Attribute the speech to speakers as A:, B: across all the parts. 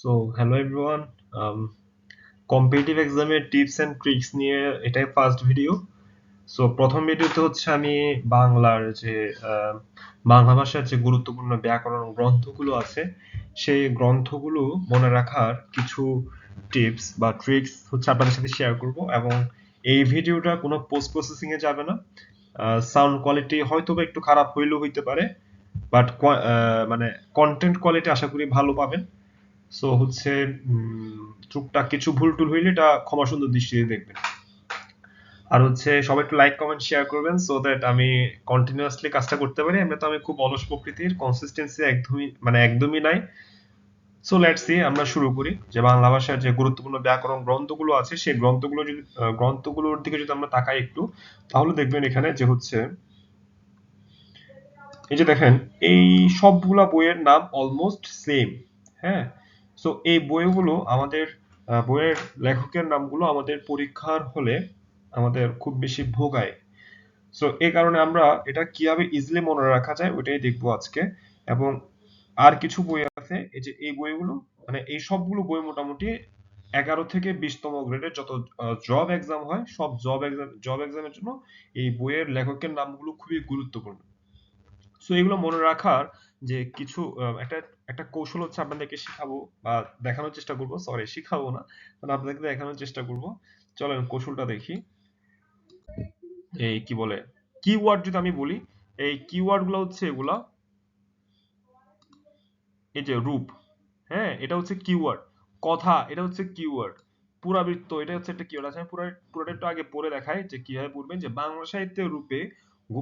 A: So hello everyone competitive এক্সামের tips and tricks নিয়ে এটাই ফার্স্ট ভিডিও সো প্রথম ভিডিওতে হচ্ছে আমি বাংলার যে বাংলা ভাষার যে গুরুত্বপূর্ণ ব্যাকরণ গ্রন্থগুলো আছে, সেই গ্রন্থগুলো মনে রাখার কিছু টিপস বা ট্রিক্স হচ্ছে আপনাদের সাথে শেয়ার করব এবং এই ভিডিওটা কোনো পোস্ট প্রসেসিং এ যাবে না। সাউন্ড কোয়ালিটি হয়তো একটু খারাপ হইলেও হইতে পারে বাট মানে কন্টেন্ট কোয়ালিটি আশা করি ভালো পাবেন। সো হচ্ছে টুকটাক কিছু ভুল টুল হইলে এটা ক্ষমা সুন্দর দৃষ্টিতে দেখবেন। আর হচ্ছে, সবাই একটু লাইক কমেন্ট শেয়ার করবেন সো দ্যাট আমি কন্টিনিউয়াসলি কাজটা করতে পারি। এমনি তো আমি খুব অলস প্রকৃতির কনসিস্টেন্সি একদমই মানে একদমই নাই। সো লেটস সি আমরা শুরু করি। যে বাংলা ভাষার যে গুরুত্বপূর্ণ ব্যাকরণ গ্রন্থগুলো আছে, সেই গ্রন্থগুলো যদি গ্রন্থগুলোর দিকে যদি আমরা তাকাই একটু, তাহলে দেখবেন এখানে যে হচ্ছে, এই যে দেখেন, এই সবগুলা বইয়ের নাম অলমোস্ট সেম হ্যাঁ? সো এই বইগুলো আমাদের বইয়ের লেখকের নামগুলো আমাদের পরীক্ষার হলে আমাদের খুব বেশি ভোগায়। সো এই কারণে আমরা এটা কীভাবে ইজিলি মনে রাখা যায় ওইটাই দেখব আজকে। এবং আর কিছু বই আছে, এই যে এই বইগুলো মানে এই সবগুলো বই মোটামুটি এগারো থেকে বিশতম গ্রেডের যত জব এক্সাম হয়, সব জব এক্সাম জব এক্সামের জন্য এই বইয়ের লেখকের নামগুলো খুবই গুরুত্বপূর্ণ। সো এগুলো মনে রাখার যে কিছু একটা একটা কৌশল হচ্ছে আপনাদেরকে শেখাবো বা দেখানোর চেষ্টা করব। সরি শেখাবো না মানে আপনাদেরকে দেখানোর চেষ্টা করব। চলেন কৌশলটা দেখি। এই কি বলে? কিওয়ার্ড যদি আমি বলি, এই কিওয়ার্ডগুলো হচ্ছে এগুলা। এই যে রূপ হ্যাঁ এটা হচ্ছে কিওয়ার্ড কথা, এটা হচ্ছে কিওয়ার্ড পুরাবৃত্ত, এটা হচ্ছে একটা কিওয়ার্ড আছে আমি পুরো, পুরোটা একটু আগে পড়ে দেখাই যে কীভাবে পড়বেন যে বাংলা সাহিত্যের রূপে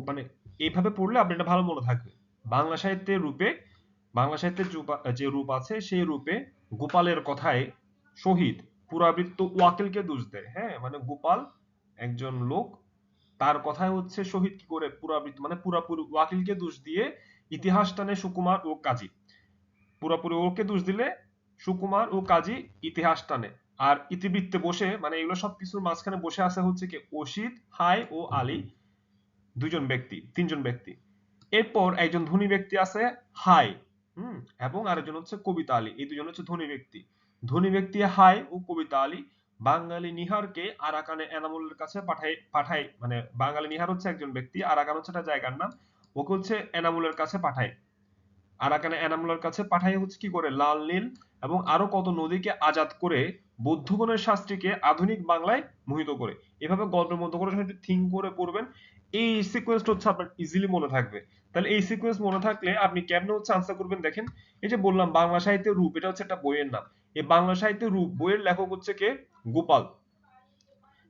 A: মানে এইভাবে পড়লে আপনার এটা ভালো মনে থাকবে। বাংলা সাহিত্যের রূপে, বাংলা সাহিত্যের যে রূপ আছে, সেই রূপে গোপালের কথায় শহীদ, পুরাবৃত্ত ওয়াকিলকে দোষ দেয়। হ্যাঁ মানে গোপাল একজন লোক, তার কথায় হচ্ছে শহীদ কি করে, পুরাবৃত্ত মানে পুরাপুরি ওয়াকিলকে দোষ দিয়ে ইতিহাস টানে সুকুমার ও কাজী। পুরোপুরি ওকে দোষ দিলে সুকুমার ও কাজী ইতিহাস টানে। আর ইতিবৃত্তে বসে মানে এগুলো সব কিছুর মাঝখানে বসে আছে হচ্ছে কি, অসিত, হাই ও আলী। দুজন ব্যক্তি, তিনজন ব্যক্তি। এরপর একজন ধনী ব্যক্তি আছে, হাই, হুম, এবং আরেকজন হচ্ছে কবিতা আলী। এই দুজন হচ্ছে ধনী ব্যক্তি। ধনী ব্যক্তি হাই ও কবিতা আলী। বাঙালি নিহারকে আরাকানে এনামুলের কাছে পাঠায় পাঠায় মানে বাঙালি নিহার হচ্ছে একজন ব্যক্তি, আরাকান হচ্ছে একটা জায়গার নাম। ওকে হচ্ছে এনামুলের কাছে পাঠায়। আরাকানে এনামুলের কাছে পাঠায় হচ্ছে কি করে? লাল, নীল এবং আরও কত নদীকে আজাদ করে বৌদ্ধগণের শাস্ত্রীকে আধুনিক বাংলায় মোহিত করে। এভাবে গল্পের মতো করে থিঙ্ক করে পড়বেন। এই সিকোয়েন্সটা হচ্ছে আপনার ইজিলি মনে থাকবে। তাহলে এই সিকোয়েন্স মনে থাকলে আপনি কেমনে হচ্ছে আনসার করবেন দেখেন। এই যে বললাম, বাংলা সাহিত্যের রূপ, এটা হচ্ছে একটা বইয়ের নাম। এই বাংলা সাহিত্যের রূপ, বইয়ের লেখক হচ্ছে কে? গোপাল।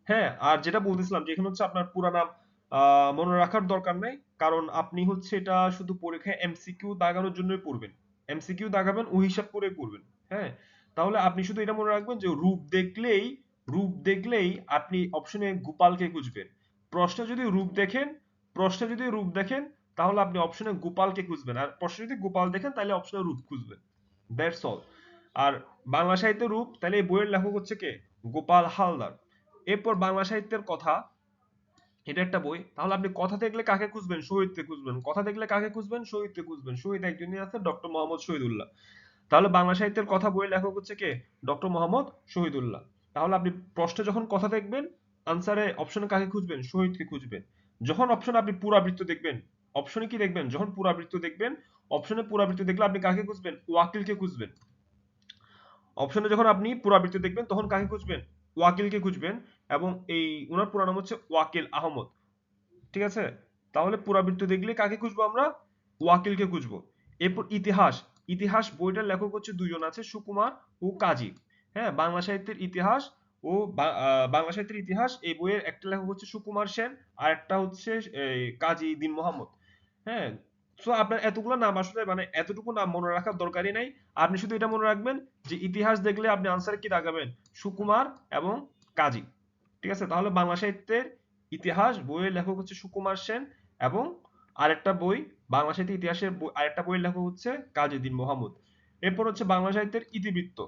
A: হ্যাঁ আর যেটা বলতেছিলাম যে এখানে হচ্ছে আপনার পুরা নাম মনে রাখার দরকার নাই। কারণ আপনি হচ্ছে এটা শুধু পরীক্ষায় এমসিকিউ দাগানোর জন্যই পড়বেন। এমসিকিউ দাগাবেন, ওই হিসাব করে পড়বেন। হ্যাঁ তাহলে আপনি শুধু এটা মনে রাখবেন যে রূপ দেখলেই রূপ দেখলেই আপনি অপশনে গোপালকে খুঁজবেন। প্রশ্নে যদি রূপ দেখেন, প্রশ্নে যদি রূপ দেখেন, তাহলে আপনি অপশনে গোপালকে খুঁজবেন। আর প্রশ্নে যদি গোপাল দেখেন, তাহলে অপশনে রূপ খুঁজবেন। দ্যাটস অল আর বাংলা সাহিত্যের রূপ, তাহলে এই বইয়ের লেখক হচ্ছে কে? গোপাল হালদার। এরপর বাংলা সাহিত্যের কথা, এটা একটা বই। তাহলে আপনি কথা দেখলে কাকে খুঁজবেন? শহীদকে খুঁজবেন। কথা দেখলে কাকে খুঁজবেন? শহীদকে খুঁজবেন। শহীদ একজনই আছে ডক্টর মোহাম্মদ শহীদুল্লাহ। তাহলে বাংলা সাহিত্যের কথা বইয়ের লেখক হচ্ছে কে? ডক্টর মোহাম্মদ শহীদুল্লাহ। তাহলে আপনি প্রশ্নে যখন কথা দেখবেন আনসারে অপশনে কাকে খুঁজবেন? শহীদকে খুঁজবেন। যখন অপশনে আপনি পুরাবৃত্ত দেখবেন অপশনে কি দেখবেন? যখন পুরাবৃত্ত দেখবেন অপশনে পুরাবৃত্ত দেখলে আপনি কাকে খুঁজবেন? ওয়াকিলকে খুঁজবেন। অপশনে যখন আপনি পুরাবৃত্ত দেখবেন, তখন কাকে খুঁজবেন? ওয়াকিলকে খুঁজবেন এবং এই ওনার পুরা নাম হচ্ছে ওয়াকিল আহমদ। ঠিক আছে? তাহলে পুরাবৃত্ত দেখলে কাকে খুঁজবো আমরা? ওয়াকিলকে খুঁজবো। এরপর ইতিহাস। ইতিহাস বইটার লেখক হচ্ছে দুজন আছে, সুকুমার ও কাজী। হ্যাঁ বাংলা সাহিত্যের ইতিহাস ও বাংলা সাহিত্যের ইতিহাস, এই বইয়ের একটা লেখক হচ্ছে সুকুমার সেন, আর একটা হচ্ছে কাজী দিন মোহাম্মদ। হ্যাঁ? সো আপনার এতগুলো নাম আসলে মানে এতটুকু নাম মনে রাখার দরকারই নাই। আপনি শুধু এটা মনে রাখবেন যে, ইতিহাস দেখলে আপনি আনসার কি দাগাবেন সুকুমার এবং কাজী। ঠিক আছে? তাহলে বাংলা সাহিত্যের ইতিহাস, বইয়ের লেখক হচ্ছে সুকুমার সেন এবং আরেকটা বই, বাংলা সাহিত্যের ইতিহাসের আরেকটা বইয়ের লেখক হচ্ছে কাজী দিন মোহাম্মদ। এরপর হচ্ছে বাংলা সাহিত্যের ইতিবৃত্ত।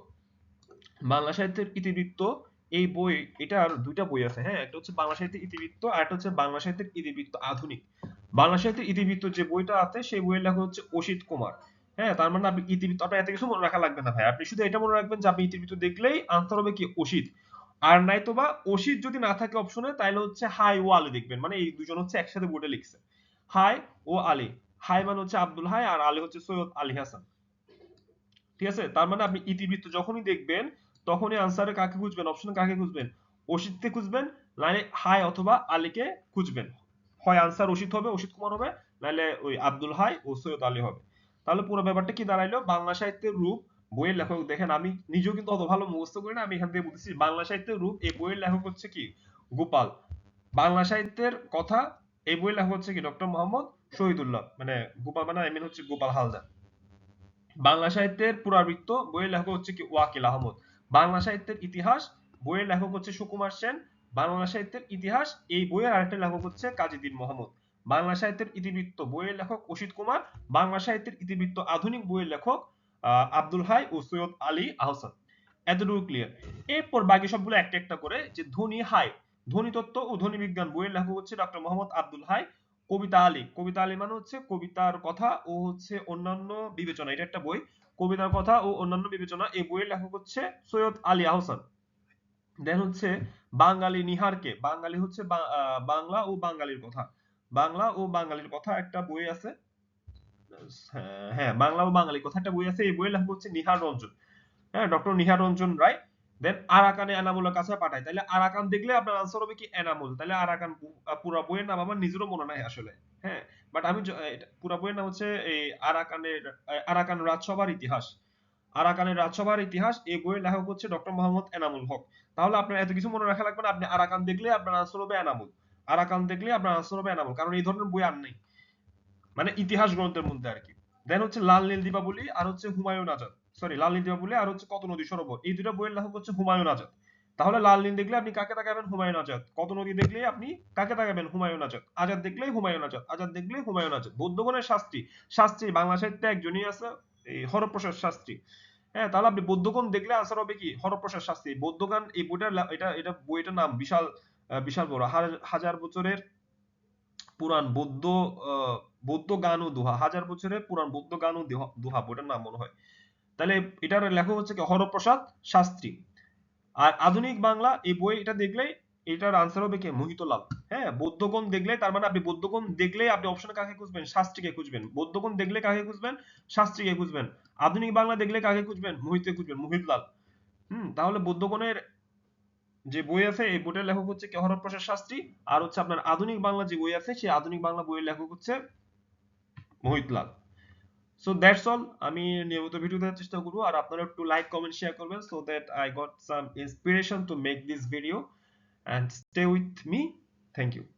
A: বাংলা সাহিত্যের ইতিবৃত্ত এই বই এটার দুইটা বই আছে হ্যাঁ? একটা হচ্ছে বাংলা সাহিত্যের ইতিবৃত্ত আর একটা হচ্ছে বাংলা সাহিত্যের ইতিবৃত্ত আধুনিক। বাংলা সাহিত্যের ইতিবৃত্ত যে বইটা আছে, সেই বইয়ের লেখক হচ্ছে অসিত কুমার। হ্যাঁ তার মানে আপনি ইতিবৃত্ত, আপনার এত কিছু মনে রাখা লাগবে না ভাই। আপনি শুধু এটা মনে রাখবেন যে আপনি ইতিবৃত্ত দেখলেই আনসার হবে কি অসিত। আর নাই তো বা অসিত যদি না থাকে অপশনে তাহলে হচ্ছে হাই ও আলী দেখবেন। মানে এই দুজন হচ্ছে একসাথে বোর্ডে লিখছে। হাই ও আলী। হাই মানে হচ্ছে আব্দুল হাই আর আলী হচ্ছে সৈয়দ আলী হাসান। ঠিক আছে? তার মানে আপনি ইতিবৃত্ত যখনই দেখবেন তখনই আনসারে কাকে খুঁজবেন? অপশনে কাকে খুঁজবেন? অসিতকে খুঁজবেন, নাহলে হাই অথবা আলীকে খুঁজবেন। হয় আনসার অসিত হবে, অসিত কুমার হবে, নাহলে ওই আব্দুল হাই ও সৈয়দ আলী হবে। তাহলে পুরো ব্যাপারটা কি দাঁড়াইলো? বাংলা সাহিত্যের রূপ বইয়ের লেখক দেখেন, আমি নিজেও কিন্তু অত ভালো মুখস্থ করি না, আমি এখান থেকে বলতেছি, বাংলা সাহিত্যের রূপ এই বইয়ের লেখক হচ্ছে কি? গোপাল। বাংলা সাহিত্যের কথা এই বইয়ের লেখক হচ্ছে কি? ডক্টর মোহাম্মদ শহীদুল্লাহ মানে গোপাল মানে আই মিন হচ্ছে গোপাল হালদার। বাংলা সাহিত্যের পুরাবৃত্ত বইয়ের লেখক হচ্ছে কি? ওয়াকিল আহমদ। বাংলা সাহিত্যের ইতিহাস, বইয়ের লেখক হচ্ছে সুকুমার সেন। বাংলা সাহিত্যের ইতিহাস, এই বইয়ের আরেকটা লেখক হচ্ছে কাজীদ্দিন মোহাম্মদ। বাংলা সাহিত্যের ইতিবৃত্ত বইয়ের লেখক অসিত কুমার, বাংলা সাহিত্যের ইতিবৃত্ত আধুনিক বইয়ের লেখক আব্দুল হাই ও সৈয়দ আলী আহসান। এতটুকু ক্লিয়ার এরপর বাকি সবগুলো একটা একটা করে যে ধ্বনি হাই ধ্বনি তত্ত্ব ও ধ্বনি বিজ্ঞান বইয়ের লেখক হচ্ছে ডক্টর মোহাম্মদ আব্দুল হাই, কবিতা আলী। কবিতা আলী মানে হচ্ছে কবিতার কথা ও হচ্ছে অন্যান্য বিবেচনা। এটা একটা বই। কবিতার কথা ও অন্যান্য বিবেচনা এই বইয়ের লেখক হচ্ছে সৈয়দ আলী আহসান। দেন হচ্ছে বাঙালি নিহারকে। বাঙালি হচ্ছে বাংলা ও বাঙালির কথা। বাংলা ও বাঙালির কথা একটা বই আছে। হ্যাঁ, হ্যাঁ বাংলা ও বাঙালির কথা একটা বই আছে। এই বইয়ের লেখক হচ্ছে নিহার রঞ্জন। হ্যাঁ ডক্টর নিহার রঞ্জন রায়। দেন আরাকানে এনামুলের কাছে পাঠায়। তাহলে আরাকান দেখলে আপনার আনসার হবে কি এনামুল। তাহলে আরাকান পুরা বইয়ের নাম আমার নিজেরও মনে নাই আসলে। হ্যাঁ বাট আমি পুরা বইয়ের নাম হচ্ছে এই আরাকানের আরাকান রাজসভার ইতিহাস। আরাকানের রাজসভার ইতিহাস, এই বইয়ের লেখক হচ্ছে ডক্টর মোহাম্মদ এনামুল হক। তাহলে আপনার এত কিছু মনে রাখা লাগবে না, আপনি আরাকান দেখলে আপনার আনসার হবে এনামুল। আরাকান দেখলে আপনার আনসার হবে এনামুল, কারণ এই ধরনের বই আর নেই। মানে ইতিহাস গ্রন্থের মধ্যে আর কি। দেন হচ্ছে লাল নীল দীপাবলি আর হচ্ছে হুমায়ুন আজাদ। সরি লাল নীল দীপাবলি আর হচ্ছে কত নদী সরোবর। এই দুটো বইয়ের লেখক হচ্ছে হুমায়ুন আজাদ। তাহলে লাল নীল দেখলে আপনি কাকে তাকাবেন? হুমায়ুন আজাদ। কত নদী দেখলে আপনি কাকে তাকাবেন? হুমায়ুন আজাদ। আজাদ দেখলেই হুমায়ুন আজাদ আজাদ দেখলেই হুমায়ুন আজাদ। বৌদ্ধগণের শাস্ত্রী শাস্ত্রী বাংলা সাহিত্যে একজনই আছে, এই হরপ্রসাদ শাস্ত্রী। হ্যাঁ তাহলে আপনি বৌদ্ধগণ দেখলে আনসার হবে কি? হরপ্রসাদ শাস্ত্রী। বৌদ্ধগান এই বইটার এটা এটা বইটার নাম বিশাল বিশাল বড়। হাজার- বছরের পুরাণ বৌদ্ধ বৌদ্ধ গান ও দোহা। হাজার বছরের পুরাণ বৌদ্ধ গান ও দোহা, বইটার নাম মনে হয়। তাহলে এটার লেখক হচ্ছে কি? হরপ্রসাদ শাস্ত্রী। আর আধুনিক বাংলা এই বই এটা দেখলেই এটার আনসার হবে কি? মোহিতলাল। হ্যাঁ বৌদ্ধগণ দেখলে, তার মানে আপনি বৌদ্ধগণ দেখলে আপনি অপশনে কাকে খুঁজবেন? শাস্ত্রীকে খুঁজবেন। বৌদ্ধগণ দেখলে কাকে খুঁজবেন? শাস্ত্রীকে খুঁজবেন। আধুনিক বাংলা দেখলে কাকে খুঁজবেন? মোহিতকে খুঁজবেন। মোহিতলাল। হুম, তাহলে বৌদ্ধগণের যে বই আছে, এই বইটার লেখক হচ্ছে কি? হরপ্রসাদ শাস্ত্রী। আর হচ্ছে আপনার আধুনিক বাংলা যে বই আছে, সেই আধুনিক বাংলা বইয়ের লেখক হচ্ছে মোহিতলাল। সো দ্যাটস অল আমি নিয়মিত ভিডিও দেওয়ার চেষ্টা করব। আর আপনারা একটু লাইক কমেন্ট শেয়ার করবেন so that I got some inspiration to make this video and stay with me thank you.